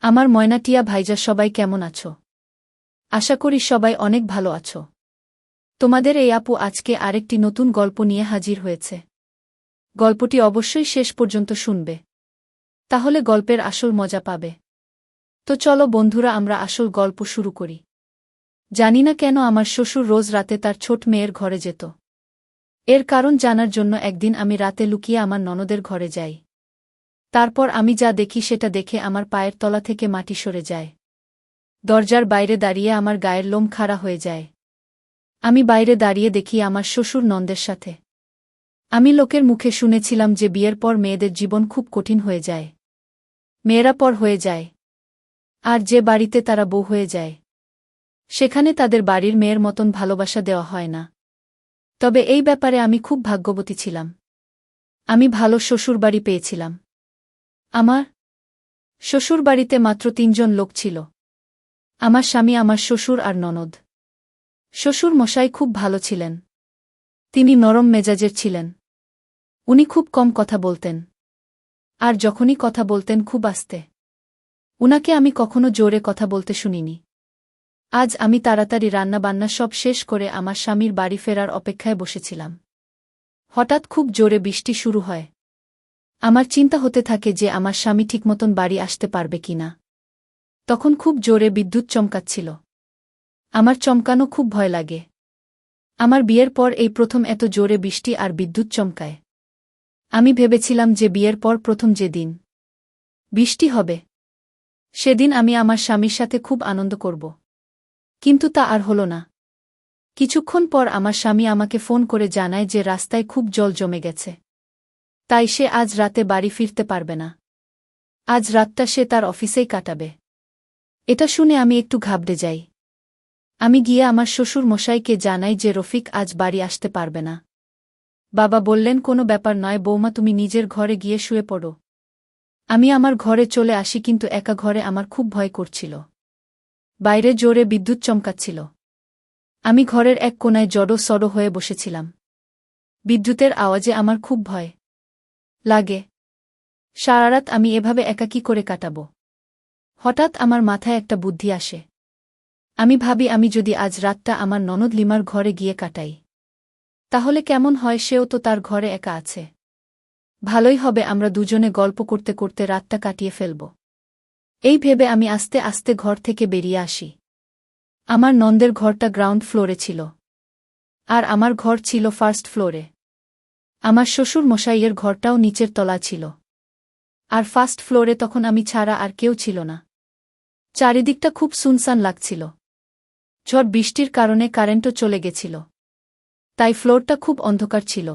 আমার ময়নাটিয়া ভাইজা, সবাই কেমন আছো? আশা করি সবাই অনেক ভালো আছো। তোমাদের এই আপু আজকে আরেকটি নতুন গল্প নিয়ে হাজির হয়েছে। গল্পটি অবশ্যই শেষ পর্যন্ত শুনবে। তাহলে গল্পের আসল মজা পাবে। তো চলো বন্ধুরা, আমরা আসল গল্প শুরু করি। জানি না কেন আমার শ্বশুর রোজ রাতে তার ছোট মেয়ের ঘরে যেত। এর কারণ জানার জন্য একদিন আমি রাতে লুকিয়ে আমার ননদের ঘরে যাই। তারপর আমি যা দেখি সেটা দেখে আমার পায়ের তলা থেকে মাটি সরে যায়। দরজার বাইরে দাঁড়িয়ে আমার গায়ের লোম খাড়া হয়ে যায়। আমি বাইরে দাঁড়িয়ে দেখি আমার শ্বশুর নন্দের সাথে। আমি লোকের মুখে শুনেছিলাম যে বিয়ের পর মেয়েদের জীবন খুব কঠিন হয়ে যায়। মেয়েরা পর হয়ে যায়। আর যে বাড়িতে তারা বউ হয়ে যায়। সেখানে তাদের বাড়ির মেয়ের মতন ভালোবাসা দেওয়া হয় না। তবে এই ব্যাপারে আমি খুব ভাগ্যবতী ছিলাম। আমি ভালো শ্বশুরবাড়ি পেয়েছিলাম। আমার শ্বশুরবাড়িতে মাত্র তিনজন লোক ছিল। আমার স্বামী, আমার শ্বশুর আর ননদ। শ্বশুর মশাই খুব ভালো ছিলেন। তিনি নরম মেজাজের ছিলেন। উনি খুব কম কথা বলতেন। আর যখনই কথা বলতেন খুব আস্তে। উনাকে আমি কখনো জোরে কথা বলতে শুনিনি। আজ আমি তাড়াতাড়ি রান্নাবান্না সব শেষ করে আমার স্বামীর বাড়ি ফেরার অপেক্ষায় বসেছিলাম। হঠাৎ খুব জোরে বৃষ্টি শুরু হয়। আমার চিন্তা হতে থাকে যে আমার স্বামী ঠিক মতন বাড়ি আসতে পারবে কিনা। তখন খুব জোরে বিদ্যুৎ চমকাচ্ছিল। আমার চমকানো খুব ভয় লাগে। আমার বিয়ের পর এই প্রথম এত জোরে বৃষ্টি আর বিদ্যুৎ চমকায়। আমি ভেবেছিলাম যে বিয়ের পর প্রথম যে দিন। বৃষ্টি হবে। সেদিন আমি আমার স্বামীর সাথে খুব আনন্দ করব। কিন্তু তা আর হল না। কিছুক্ষণ পর আমার স্বামী আমাকে ফোন করে জানায় যে রাস্তায় খুব জল জমে গেছে। তাই সে আজ রাতে বাড়ি ফিরতে পারবে না। আজ রাতটা সে তার অফিসেই কাটাবে। এটা শুনে আমি একটু ঘাবড়ে যাই। আমি গিয়ে আমার শ্বশুর মশাইকে জানাই যে রফিক আজ বাড়ি আসতে পারবে না। বাবা বললেন, কোনো ব্যাপার নয় বৌমা, তুমি নিজের ঘরে গিয়ে শুয়ে পড়ো। আমি আমার ঘরে চলে আসি, কিন্তু একা ঘরে আমার খুব ভয় করছিল। বাইরে জোরে বিদ্যুৎ চমকাচ্ছিল। আমি ঘরের এক কোনায় জড়ো সড়ো হয়ে বসেছিলাম। বিদ্যুতের আওয়াজে আমার খুব ভয়। লাগে। সারারাত আমি এভাবে একা কি করে কাটাব। হঠাৎ আমার মাথায় একটা বুদ্ধি আসে। আমি ভাবি আমি যদি আজ রাতটা আমার ননদ লিমার ঘরে গিয়ে কাটাই। তাহলে কেমন হয় সেও তো তার ঘরে একা আছে। ভালোই হবে আমরা দুজনে গল্প করতে করতে রাতটা কাটিয়ে ফেলব। এই ভেবে আমি আস্তে আস্তে ঘর থেকে বেরিয়ে আসি। আমার নন্দের ঘরটা গ্রাউন্ড ফ্লোরে ছিল। আর আমার ঘর ছিল ফার্স্ট ফ্লোরে। আমার শ্বশুর মশাইয়ের ঘরটাও নিচের তলা ছিল। আর ফার্স্ট ফ্লোরে তখন আমি ছাড়া আর কেউ ছিল না। চারিদিকটা খুব সুনসান লাগছিল। ঝড় বৃষ্টির কারণে কারেন্টও চলে গেছিল। তাই ফ্লোরটা খুব অন্ধকার ছিল।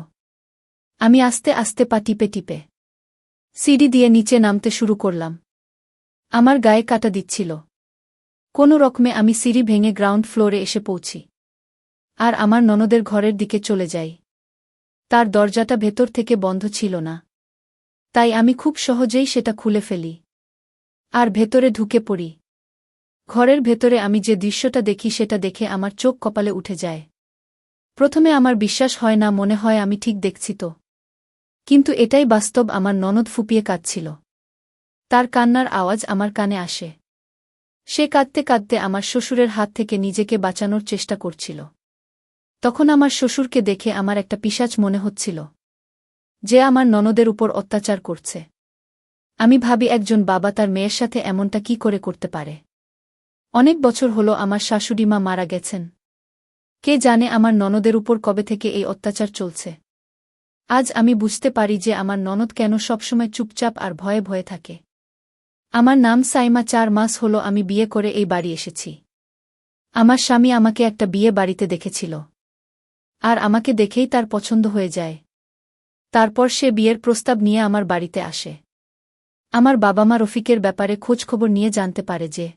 আমি আস্তে আস্তে পা টিপে টিপে। সিডি দিয়ে নিচে নামতে শুরু করলাম। আমার গায়ে কাটা দিচ্ছিল। কোনো রকমে আমি সিঁড়ি ভেঙে গ্রাউন্ড ফ্লোরে এসে পৌঁছি। আর আমার ননদের ঘরের দিকে চলে যাই। তার দরজাটা ভেতর থেকে বন্ধ ছিল না। তাই আমি খুব সহজেই সেটা খুলে ফেলি। আর ভেতরে ঢুকে পড়ি। ঘরের ভেতরে আমি যে দৃশ্যটা দেখি সেটা দেখে আমার চোখ কপালে উঠে যায়। প্রথমে আমার বিশ্বাস হয় না, মনে হয় আমি ঠিক দেখছি তো। কিন্তু এটাই বাস্তব আমার ননদ ফুপিয়ে কাঁদছিল। তার কান্নার আওয়াজ আমার কানে আসে। সে কাঁদতে কাঁদতে আমার শ্বশুরের হাত থেকে নিজেকে বাঁচানোর চেষ্টা করছিল। তখন আমার শ্বশুরকে দেখে আমার একটা পিসাচ মনে হচ্ছিল, যে আমার ননদের উপর অত্যাচার করছে। আমি ভাবি একজন বাবা তার মেয়ের সাথে এমনটা কি করে করতে পারে। অনেক বছর হল আমার শাশুড়িমা মারা গেছেন। কে জানে আমার ননদের উপর কবে থেকে এই অত্যাচার চলছে। আজ আমি বুঝতে পারি যে আমার ননদ কেন সবসময় চুপচাপ আর ভয়ে ভয়ে থাকে। আমার নাম সাইমা চার মাস হল আমি বিয়ে করে এই বাড়ি এসেছি। আমার স্বামী আমাকে একটা বিয়ে বাড়িতে দেখেছিল। আর আমাকে দেখেই তার পছন্দ হয়ে যায়। তারপর সে বিয়ের প্রস্তাব নিয়ে আমার বাড়িতে আসে। আমার বাবা মা রফিকের ব্যাপারে খোঁজখবর নিয়ে জানতে পারে যে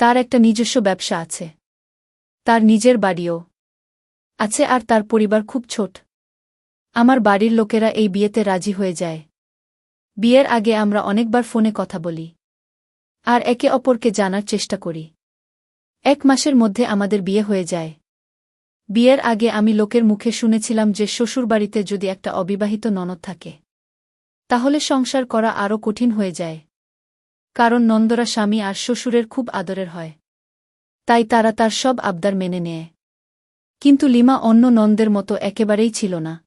তার একটা নিজস্ব ব্যবসা আছে। তার নিজের বাড়িও আছে আর তার পরিবার খুব ছোট। আমার বাড়ির লোকেরা এই বিয়েতে রাজি হয়ে যায়। বিয়ের আগে আমরা অনেকবার ফোনে কথা বলি আর একে অপরকে জানার চেষ্টা করি। এক মাসের মধ্যে আমাদের বিয়ে হয়ে যায়। বিয়ের আগে আমি লোকের মুখে শুনেছিলাম যে শ্বশুরবাড়িতে যদি একটা অবিবাহিত ননদ থাকে, তাহলে সংসার করা আরও কঠিন হয়ে যায়। কারণ নন্দরা স্বামী আর শ্বশুরের খুব আদরের হয়। তাই তারা তার সব আবদার মেনে নেয়। কিন্তু লিমা অন্য নন্দের মতো একেবারেই ছিল না।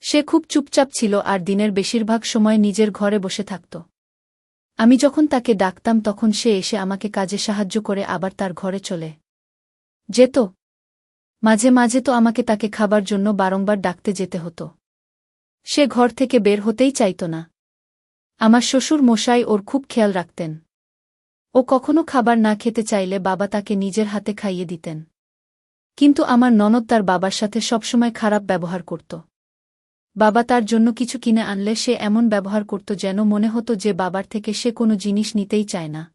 সে খুব চুপচাপ ছিল আর দিনের বেশিরভাগ সময় নিজের ঘরে বসে থাকত। আমি যখন তাকে ডাকতাম তখন সে এসে আমাকে কাজে সাহায্য করে আবার তার ঘরে চলে যেত। মাঝে মাঝে তো আমাকে তাকে খাবার জন্য বারংবার ডাকতে যেতে হতো। সে ঘর থেকে বের হতেই চাইত না। আমার শ্বশুর মশাই ওর খুব খেয়াল রাখতেন। ও কখনো খাবার না খেতে চাইলে বাবা তাকে নিজের হাতে খাইয়ে দিতেন। কিন্তু আমার ননদ তার বাবার সাথে সবসময় খারাপ ব্যবহার করত। বাবা তার জন্য কিছু কিনে আনলে সে এমন ব্যবহার করত যেন মনে হতো যে বাবার থেকে সে কোনো জিনিস নিতেই চায় না।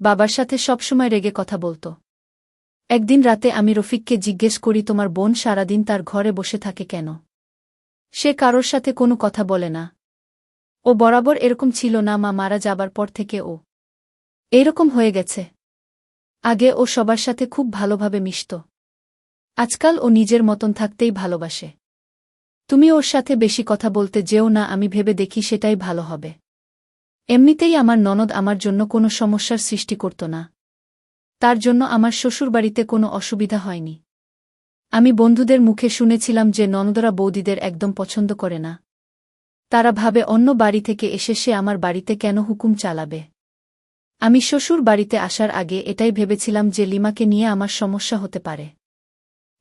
বাবার সাথে সবসময় রেগে কথা বলত। একদিন রাতে আমি রফিককে জিজ্ঞেস করি, তোমার বোন সারাদিন তার ঘরে বসে থাকে কেন? সে কারোর সাথে কোনো কথা বলে না। ও বরাবর এরকম ছিল না মা, মারা যাবার পর থেকে ও এরকম হয়ে গেছে। আগে ও সবার সাথে খুব ভালোভাবে মিশত। আজকাল ও নিজের মতন থাকতেই ভালোবাসে। তুমি ওর সাথে বেশি কথা বলতে যেও না, আমি ভেবে দেখি সেটাই ভালো হবে। এমনিতেই আমার ননদ আমার জন্য কোনো সমস্যার সৃষ্টি করত না। তার জন্য আমার শ্বশুরবাড়িতে কোনো অসুবিধা হয়নি। আমি বন্ধুদের মুখে শুনেছিলাম যে ননদরা বৌদিদের একদম পছন্দ করে না। তারা ভাবে অন্য বাড়ি থেকে এসে সে আমার বাড়িতে কেন হুকুম চালাবে। আমি শ্বশুর বাড়িতে আসার আগে এটাই ভেবেছিলাম যে লিমাকে নিয়ে আমার সমস্যা হতে পারে।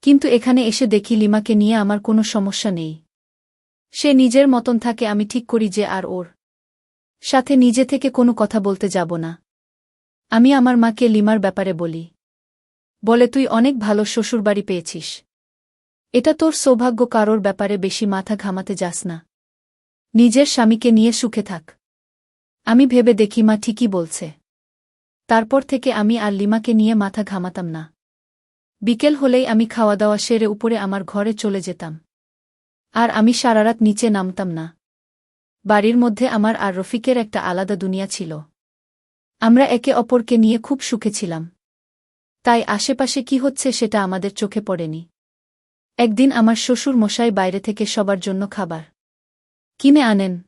কিন্তু এখানে এসে দেখি লিমাকে নিয়ে আমার কোনো সমস্যা নেই। সে নিজের মতন থাকে আমি ঠিক করি যে আর ওর সাথে নিজে থেকে কোনো কথা বলতে যাব না। আমি আমার মাকে লিমার ব্যাপারে বলি। বলে, তুই অনেক ভালো শ্বশুরবাড়ি পেয়েছিস। এটা তোর সৌভাগ্য কারোর ব্যাপারে বেশি মাথা ঘামাতে যাস না। নিজের স্বামীকে নিয়ে সুখে থাক। আমি ভেবে দেখি মা ঠিকই বলছে। তারপর থেকে আমি আর লিমাকে নিয়ে মাথা ঘামাতাম না। বিকেল হলেই আমি খাওয়া দাওয়া সেরে উপরে আমার ঘরে চলে যেতাম। আর আমি সারারাত নিচে নামতাম না। বাড়ির মধ্যে আমার আর রফিকের একটা আলাদা দুনিয়া ছিল। আমরা একে অপরকে নিয়ে খুব সুখে ছিলাম। তাই আশেপাশে কি হচ্ছে সেটা আমাদের চোখে পড়েনি। একদিন আমার শ্বশুর মশাই বাইরে থেকে সবার জন্য খাবার কিনে আনেন।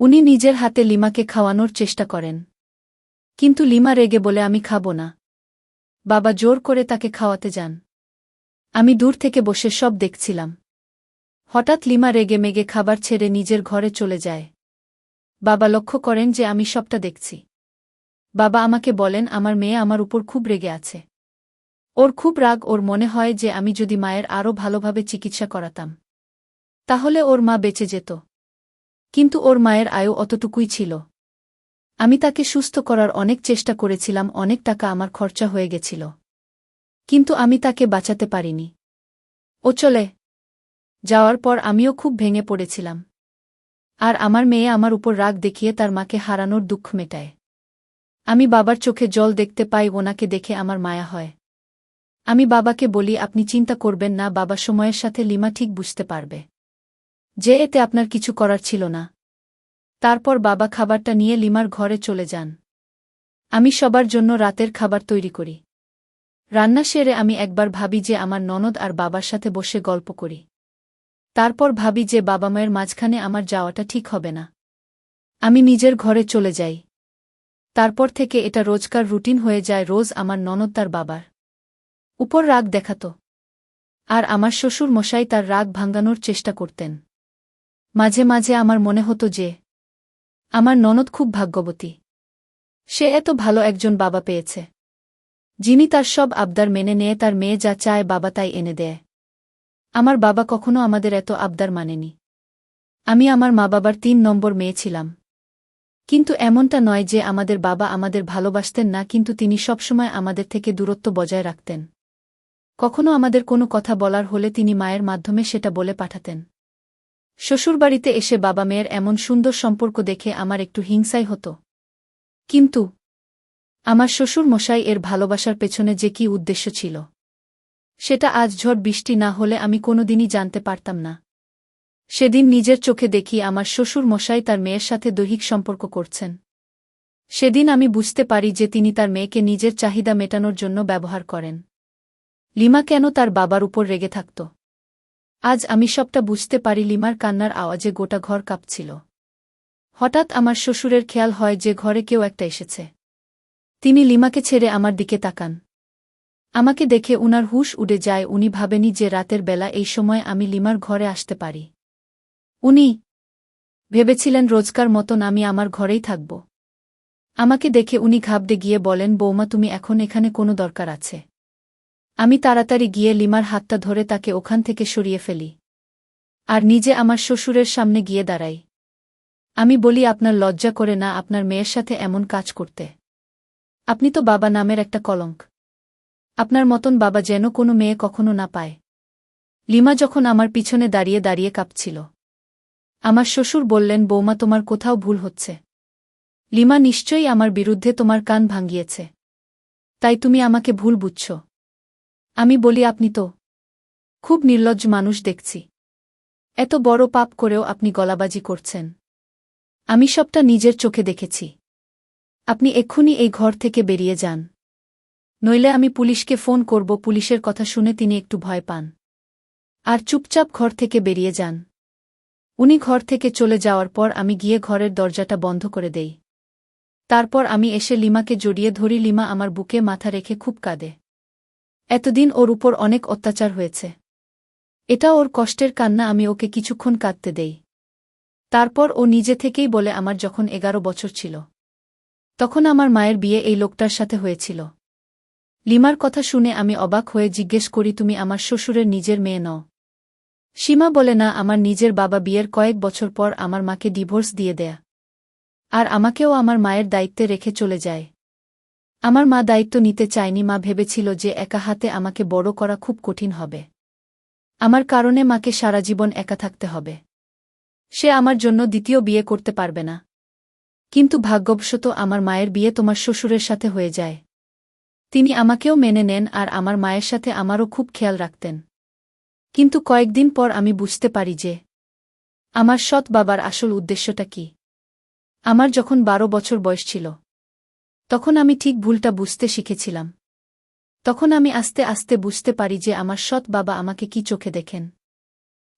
উনি নিজের হাতে লিমাকে খাওয়ানোর চেষ্টা করেন। কিন্তু লিমা রেগে বলে, আমি খাব না। বাবা জোর করে তাকে খাওয়াতে যান। আমি দূর থেকে বসে সব দেখছিলাম। হঠাৎ লিমা রেগে মেগে খাবার ছেড়ে নিজের ঘরে চলে যায়। বাবা লক্ষ্য করেন যে আমি সবটা দেখছি। বাবা আমাকে বলেন, আমার মেয়ে আমার উপর খুব রেগে আছে। ওর খুব রাগ, ওর মনে হয় যে আমি যদি মায়ের আরও ভালোভাবে চিকিৎসা করাতাম, তাহলে ওর মা বেঁচে যেত। কিন্তু ওর মায়ের আয়ু অতটুকুই ছিল। আমি তাকে সুস্থ করার অনেক চেষ্টা করেছিলাম, অনেক টাকা আমার খরচা হয়ে গেছিল। কিন্তু আমি তাকে বাঁচাতে পারিনি। ও চলে যাওয়ার পর আমিও খুব ভেঙে পড়েছিলাম। আর আমার মেয়ে আমার উপর রাগ দেখিয়ে তার মাকে হারানোর দুঃখ মেটায়। আমি বাবার চোখে জল দেখতে পাই, ওনাকে দেখে আমার মায়া হয়। আমি বাবাকে বলি, আপনি চিন্তা করবেন না, বাবা সময়ের সাথে লিমা ঠিক বুঝতে পারবে। যে এতে আপনার কিছু করার ছিল না। তারপর বাবা খাবারটা নিয়ে লিমার ঘরে চলে যান। আমি সবার জন্য রাতের খাবার তৈরি করি। রান্না সেরে আমি একবার ভাবি যে আমার ননদ আর বাবার সাথে বসে গল্প করি। তারপর ভাবি যে বাবা মায়ের মাঝখানে আমার যাওয়াটা ঠিক হবে না। আমি নিজের ঘরে চলে যাই। তারপর থেকে এটা রোজকার রুটিন হয়ে যায় রোজ আমার ননদ তার বাবার। উপর রাগ দেখাত। আর আমার শ্বশুর মশাই তার রাগ ভাঙ্গানোর চেষ্টা করতেন। মাঝে মাঝে আমার মনে হতো যে, আমার ননদ খুব ভাগ্যবতী। সে এত ভালো একজন বাবা পেয়েছে। যিনি তার সব আবদার মেনে নিয়ে, তার মেয়ে যা চায় বাবা তাই এনে দেয়। আমার বাবা কখনো আমাদের এত আবদার মানেনি। আমি আমার মা বাবার তিন নম্বর মেয়ে ছিলাম। কিন্তু এমনটা নয় যে আমাদের বাবা আমাদের ভালোবাসতেন না, কিন্তু তিনি সবসময় আমাদের থেকে দূরত্ব বজায় রাখতেন। কখনো আমাদের কোনো কথা বলার হলে তিনি মায়ের মাধ্যমে সেটা বলে পাঠাতেন। শ্বশুরবাড়িতে এসে বাবা মেয়ের এমন সুন্দর সম্পর্ক দেখে আমার একটু হিংসাই হতো। কিন্তু আমার শ্বশুর মশাই এর ভালোবাসার পেছনে যে কি উদ্দেশ্য ছিল, সেটা আজ ঝড় বৃষ্টি না হলে আমি কোনোদিনই জানতে পারতাম না। সেদিন নিজের চোখে দেখি আমার শ্বশুর মশাই তার মেয়ের সাথে দৈহিক সম্পর্ক করছেন। সেদিন আমি বুঝতে পারি যে তিনি তার মেয়েকে নিজের চাহিদা মেটানোর জন্য ব্যবহার করেন। লিমা কেন তার বাবার উপর রেগে থাকত? আজ আমি সবটা বুঝতে পারি লিমার কান্নার আওয়াজে গোটা ঘর কাঁপছিল। হঠাৎ আমার শ্বশুরের খেয়াল হয় যে ঘরে কেউ একটা এসেছে। তিনি লিমাকে ছেড়ে আমার দিকে তাকান। আমাকে দেখে উনার হুশ উড়ে যায়, উনি ভাবেনি যে রাতের বেলা এই সময় আমি লিমার ঘরে আসতে পারি। উনি, ভেবেছিলেন রোজকার মতন আমি আমার ঘরেই থাকব। আমাকে দেখে উনি ঘাবড়ে গিয়ে বলেন, বৌমা, তুমি এখন এখানে কোনো দরকার আছে। আমি তাড়াতাড়ি গিয়ে লিমার হাতটা ধরে তাকে ওখান থেকে সরিয়ে ফেলি। আর নিজে আমার শ্বশুরের সামনে গিয়ে দাঁড়াই। আমি বলি, আপনার লজ্জা করে না আপনার মেয়ের সাথে এমন কাজ করতে। আপনি তো বাবা নামের একটা কলঙ্ক। আপনার মতন বাবা যেন কোনো মেয়ে কখনো না পায়। লিমা যখন আমার পিছনে দাঁড়িয়ে দাঁড়িয়ে কাঁপছিল। আমার শ্বশুর বললেন, বৌমা, তোমার কোথাও ভুল হচ্ছে। লিমা নিশ্চয়ই আমার বিরুদ্ধে তোমার কান ভাঙ্গিয়েছে তাই তুমি আমাকে ভুল বুঝছ। আমি বলি, আপনি তো খুব নির্লজ্জ মানুষ দেখছি। এত বড় পাপ করেও আপনি গলাবাজি করছেন। আমি সবটা নিজের চোখে দেখেছি। আপনি এক্ষুনি এই ঘর থেকে বেরিয়ে যান। নইলে আমি পুলিশকে ফোন করব, পুলিশের কথা শুনে তিনি একটু ভয় পান। আর চুপচাপ ঘর থেকে বেরিয়ে যান। উনি ঘর থেকে চলে যাওয়ার পর আমি গিয়ে ঘরের দরজাটা বন্ধ করে দেই। তারপর আমি এসে লিমাকে জড়িয়ে ধরি। লিমা আমার বুকে মাথা রেখে খুব কাঁদে। এতদিন ওর উপর অনেক অত্যাচার হয়েছে। এটা ওর কষ্টের কান্না, আমি ওকে কিছুক্ষণ কাঁদতে দেই। তারপর ও নিজে থেকেই বলে, আমার যখন এগারো বছর ছিল, তখন আমার মায়ের বিয়ে এই লোকটার সাথে হয়েছিল। লিমার কথা শুনে আমি অবাক হয়ে জিজ্ঞেস করি, তুমি আমার শ্বশুরের নিজের মেয়ে নও? সীমা বলে না, আমার নিজের বাবা বিয়ের কয়েক বছর পর আমার মাকে ডিভোর্স দিয়ে দেয়া। আর আমাকেও আমার মায়ের দায়িত্বে রেখে চলে যায়। আমার মা দায়িত্ব নিতে চায়নি, মা ভেবেছিল যে একা হাতে আমাকে বড় করা খুব কঠিন হবে। আমার কারণে মাকে সারা জীবন একা থাকতে হবে। সে আমার জন্য দ্বিতীয় বিয়ে করতে পারবে না। কিন্তু ভাগ্যবশত আমার মায়ের বিয়ে তোমার শ্বশুরের সাথে হয়ে যায়। তিনি আমাকেও মেনে নেন আর আমার মায়ের সাথে আমারও খুব খেয়াল রাখতেন। কিন্তু কয়েকদিন পর আমি বুঝতে পারি যে আমার সৎ বাবার আসল উদ্দেশ্যটা কি। আমার যখন বারো বছর বয়স ছিল, তখন আমি ঠিক ভুলটা বুঝতে শিখেছিলাম। তখন আমি আস্তে আস্তে বুঝতে পারি যে আমার সৎ বাবা আমাকে কি চোখে দেখেন।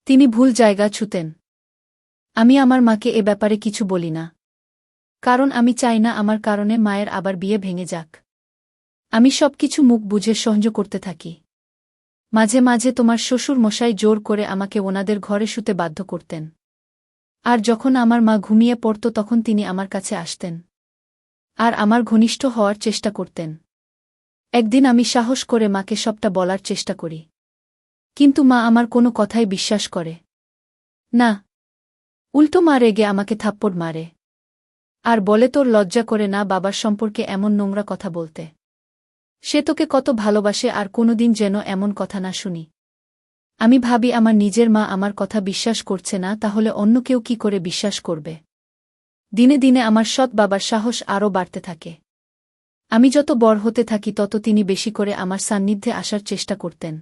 তিনি ভুল জায়গা ছুতেন। আমি আমার মাকে এ ব্যাপারে কিছু বলি না। কারণ আমি চাই না আমার কারণে মায়ের আবার বিয়ে ভেঙে যাক। আমি সব কিছু মুখ বুঝে সহ্য করতে থাকি। মাঝে মাঝে তোমার শ্বশুর মশাই জোর করে আমাকে ওনাদের ঘরে শুতে বাধ্য করতেন। আর যখন আমার মা ঘুমিয়ে পড়ত তখন তিনি আমার কাছে আসতেন। আর আমার ঘনিষ্ঠ হওয়ার চেষ্টা করতেন। একদিন আমি সাহস করে মাকে সবটা বলার চেষ্টা করি। কিন্তু মা আমার কোনো কথাই বিশ্বাস করে। না, উল্টো মা রেগে আমাকে থাপ্পড় মারে। আর বলে তোর লজ্জা করে না বাবার সম্পর্কে এমন নোংরা কথা বলতে। সে তোকে কত ভালোবাসে আর কোনোদিন যেন এমন কথা না শুনি। আমি ভাবি আমার নিজের মা আমার কথা বিশ্বাস করছে না, তাহলে অন্য কেউ কি করে বিশ্বাস করবে? দিনে দিনে আমার সৎ বাবার সাহস আরও বাড়তে থাকে। আমি যত বড় হতে থাকি, তত তিনি বেশি করে আমার সান্নিধ্যে আসার চেষ্টা করতেন।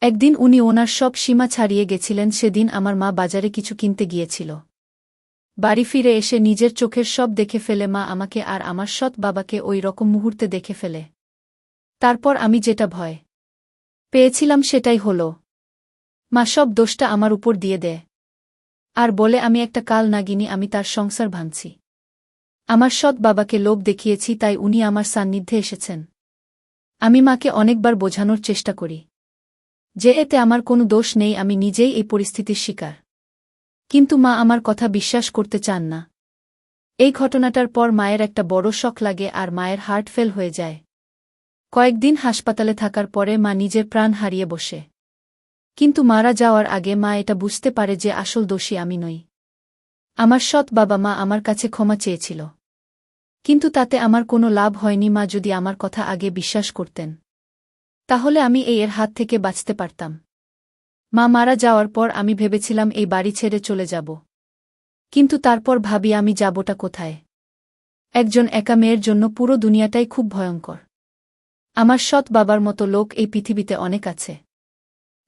একদিন উনি ওনার সব সীমা ছাড়িয়ে গেছিলেন, সেদিন আমার মা বাজারে কিছু কিনতে গিয়েছিল। বাড়ি ফিরে এসে নিজের চোখের সব দেখে ফেলে মা আমাকে আর আমার সৎ বাবাকে ওই রকম মুহূর্তে দেখে ফেলে। তারপর আমি যেটা ভয় পেয়েছিলাম সেটাই হল, মা সব দোষটা আমার উপর দিয়ে দেয়। আর বলে, আমি একটা কাল নাগিনী, আমি তার সংসার ভাঙছি। আমার সৎ বাবাকে লোভ দেখিয়েছি, তাই উনি আমার সান্নিধ্যে এসেছেন। আমি মাকে অনেকবার বোঝানোর চেষ্টা করি। যে এতে আমার কোনো দোষ নেই, আমি নিজেই এই পরিস্থিতির শিকার। কিন্তু মা আমার কথা বিশ্বাস করতে চান না। এই ঘটনাটার পর মায়ের একটা বড় শখ লাগে, আর মায়ের হার্ট ফেল হয়ে যায়। কয়েকদিন হাসপাতালে থাকার পরে মা নিজের প্রাণ হারিয়ে বসে। কিন্তু মারা যাওয়ার আগে মা এটা বুঝতে পারে যে আসল দোষী আমি নই। আমার সৎ বাবা মা আমার কাছে ক্ষমা চেয়েছিল। কিন্তু তাতে আমার কোনো লাভ হয়নি, মা যদি আমার কথা আগে বিশ্বাস করতেন। তাহলে আমি এই এর হাত থেকে বাঁচতে পারতাম। মা মারা যাওয়ার পর আমি ভেবেছিলাম এই বাড়ি ছেড়ে চলে যাব। কিন্তু তারপর ভাবি আমি যাবটা কোথায়? একজন একা মেয়ের জন্য পুরো দুনিয়াটাই খুব ভয়ঙ্কর। আমার সৎ বাবার মতো লোক এই পৃথিবীতে অনেক আছে।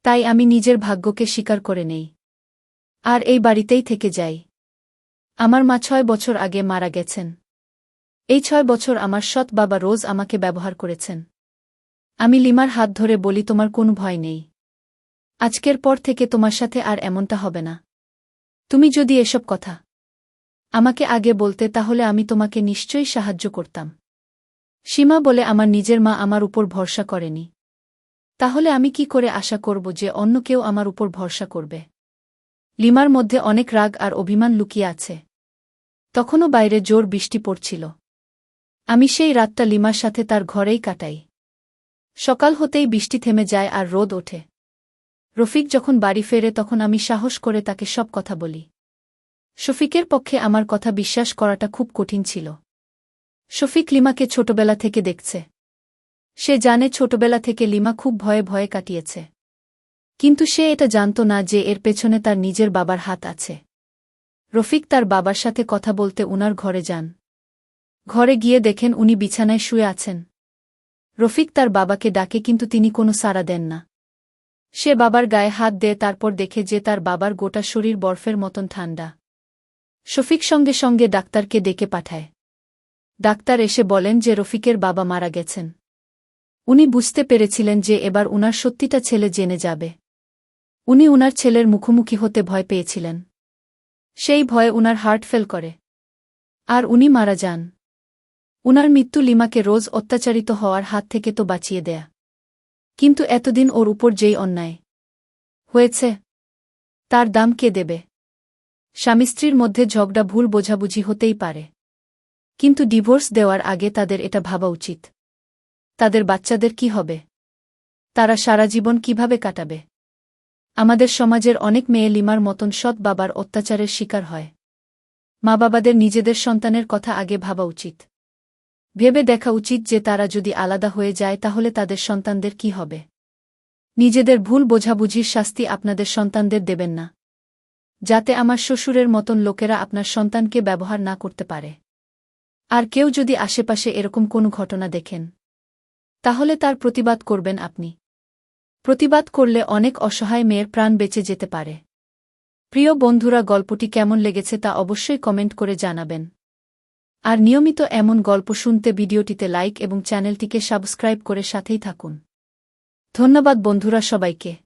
তাই আমি নিজের ভাগ্যকে স্বীকার করে নেই। আর এই বাড়িতেই থেকে যাই। আমার মা ছয় বছর আগে মারা গেছেন। এই ছয় বছর আমার সৎ বাবা রোজ আমাকে ব্যবহার করেছেন। আমি লিমার হাত ধরে বলি, তোমার কোনো ভয় নেই। আজকের পর থেকে তোমার সাথে আর এমনটা হবে না। তুমি যদি এসব কথা আমাকে আগে বলতে, তাহলে আমি তোমাকে নিশ্চয়ই সাহায্য করতাম। সীমা বলে আমার নিজের মা আমার উপর ভরসা করেনি। তাহলে আমি কি করে আশা করব যে অন্য কেউ আমার উপর ভরসা করবে? লিমার মধ্যে অনেক রাগ আর অভিমান লুকিয়ে আছে। তখনও বাইরে জোর বৃষ্টি পড়ছিল। আমি সেই রাতটা লিমার সাথে তার ঘরেই কাটাই। সকাল হতেই বৃষ্টি থেমে যায় আর রোদ ওঠে। রফিক যখন বাড়ি ফেরে তখন আমি সাহস করে তাকে সব কথা বলি। শফিকের পক্ষে আমার কথা বিশ্বাস করাটা খুব কঠিন ছিল। শফিক লিমাকে ছোটবেলা থেকে দেখছে। সে জানে ছোটবেলা থেকে লিমা খুব ভয়ে ভয়ে কাটিয়েছে। কিন্তু সে এটা জানত না যে এর পেছনে তার নিজের বাবার হাত আছে। রফিক তার বাবার সাথে কথা বলতে উনার ঘরে যান। ঘরে গিয়ে দেখেন উনি বিছানায় শুয়ে আছেন। রফিক তার বাবাকে ডাকে কিন্তু তিনি কোনো সাড়া দেন না। সে বাবার গায়ে হাত দেয় তারপর দেখে যে তার বাবার গোটা শরীর বরফের মতন ঠান্ডা। শফিক সঙ্গে সঙ্গে ডাক্তারকে ডেকে পাঠায়। ডাক্তার এসে বলেন যে রফিকের বাবা মারা গেছেন। উনি বুঝতে পেরেছিলেন যে এবার উনার সত্যিটা ছেলে জেনে যাবে। উনি উনার ছেলের মুখোমুখি হতে ভয় পেয়েছিলেন। সেই ভয়ে উনার হার্ট ফেল করে। আর উনি মারা যান। উনার মৃত্যু লিমাকে রোজ অত্যাচারিত হওয়ার হাত থেকে তো বাঁচিয়ে দেয়া। কিন্তু এতদিন ওর উপর যেই অন্যায় হয়েছে, তার দাম কে দেবে? স্বামী স্ত্রীর মধ্যে ঝগড়া ভুল বোঝাবুঝি হতেই পারে। কিন্তু ডিভোর্স দেওয়ার আগে তাদের এটা ভাবা উচিত। তাদের বাচ্চাদের কি হবে? তারা সারা জীবন কীভাবে কাটাবে? আমাদের সমাজের অনেক মেয়ে লিমার মতন সৎ বাবার অত্যাচারের শিকার হয়। মা বাবাদের নিজেদের সন্তানের কথা আগে ভাবা উচিত। ভেবে দেখা উচিত যে তারা যদি আলাদা হয়ে যায় তাহলে তাদের সন্তানদের কি হবে? নিজেদের ভুল বোঝাবুঝির শাস্তি আপনাদের সন্তানদের দেবেন না। যাতে আমার শ্বশুরের মতন লোকেরা আপনার সন্তানকে ব্যবহার না করতে পারে। আর কেউ যদি আশেপাশে এরকম কোনো ঘটনা দেখেন, তাহলে তার প্রতিবাদ করবেন আপনি। প্রতিবাদ করলে অনেক অসহায় মেয়ের প্রাণ বেঁচে যেতে পারে। প্রিয় বন্ধুরা, গল্পটি কেমন লেগেছে তা অবশ্যই কমেন্ট করে জানাবেন। আর নিয়মিত এমন গল্প শুনতে ভিডিওটিতে লাইক এবং চ্যানেলটিকে সাবস্ক্রাইব করে সাথেই থাকুন। ধন্যবাদ বন্ধুরা সবাইকে।